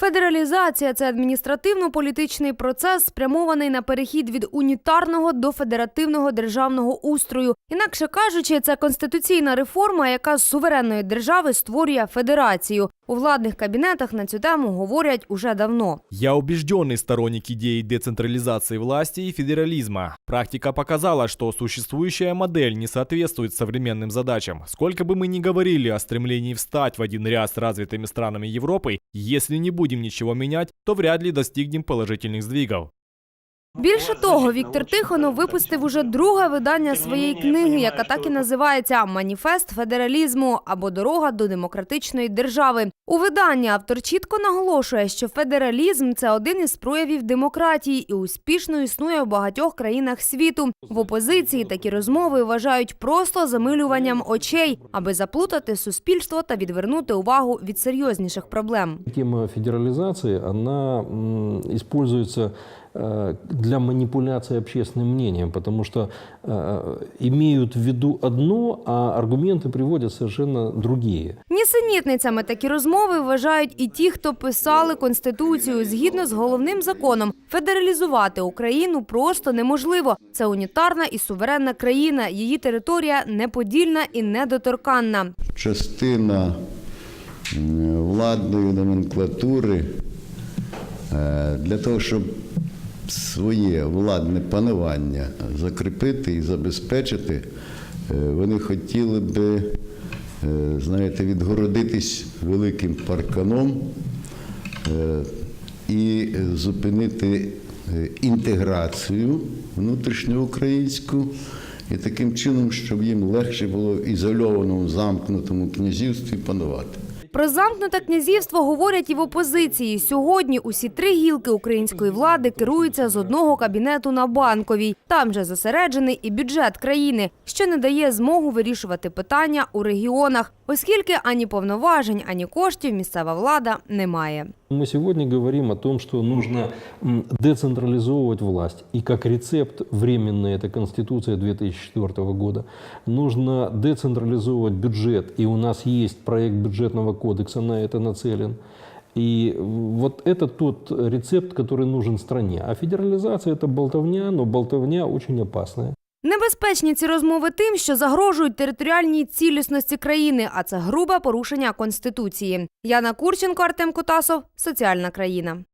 Федералізація це адміністративно-політичний процес, спрямований на перехід від унітарного до федеративного державного устрою. Інакше кажучи, це конституційна реформа, яка з суверенної держави створює федерацію. У владних кабінетах на цю тему говорять уже давно. Я убежденный сторонник идеи децентрализации власти и федерализма. Практика показала, что существующая модель не соответствует современным задачам. Сколько бы мы ни говорили о стремлении встать в один ряд с развитыми странами Европы, если не будем ничего менять, то вряд ли достигнем положительных сдвигов. Більше того, Віктор Тихонов випустив уже друге видання своєї книги, яка так і називається Маніфест федералізму або Дорога до демократичної держави. У виданні автор чітко наголошує, що федералізм це один із проявів демократії і успішно існує в багатьох країнах світу. В опозиції такі розмови вважають просто замилюванням очей, аби заплутати суспільство та відвернути увагу від серйозніших проблем. Тема федерализации, она м, используется э, для манипуляции общественным мнением, потому что э, имеют в виду одно, а аргументы приводят совершенно другие. Нісенітницями такі розмови вважають і ті, хто писали конституцію згідно з головним законом. Федералізувати Україну просто неможливо. Це унітарна і суверенна країна. Її територія неподільна і недоторканна. частина м, владної номенклатури е, для того, щоб своє владне панування закріпити і забезпечити, е, вони хотіли би, е, знаєте, відгородитись великим парканом е, і зупинити інтеграцію внутрішньоукраїнську. І таким чином, щоб їм легше було в ізольованому замкнутому князівстві панувати. Про замкнуте князівство говорять і в опозиції. Сьогодні усі три гілки української влади керуються з одного кабінету на банковій. Там же зосереджений і бюджет країни, що не дає змогу вирішувати питання у регіонах, оскільки ані повноважень, ані коштів місцева влада не має. Мы сегодня говорим о том, что нужно м, децентрализовывать власть. И как рецепт временная эта Конституция 2004 года. Нужно децентрализовывать бюджет. И у нас есть проект бюджетного кодекса на это нацелен. И вот это тот рецепт, который нужен стране. А федерализация – это болтовня, но болтовня очень опасная. Небезпечні ці розмови тим, що загрожують територіальній цілісності країни, а це грубе порушення конституції. Яна Курченко, Артем Кутасов, соціальна країна.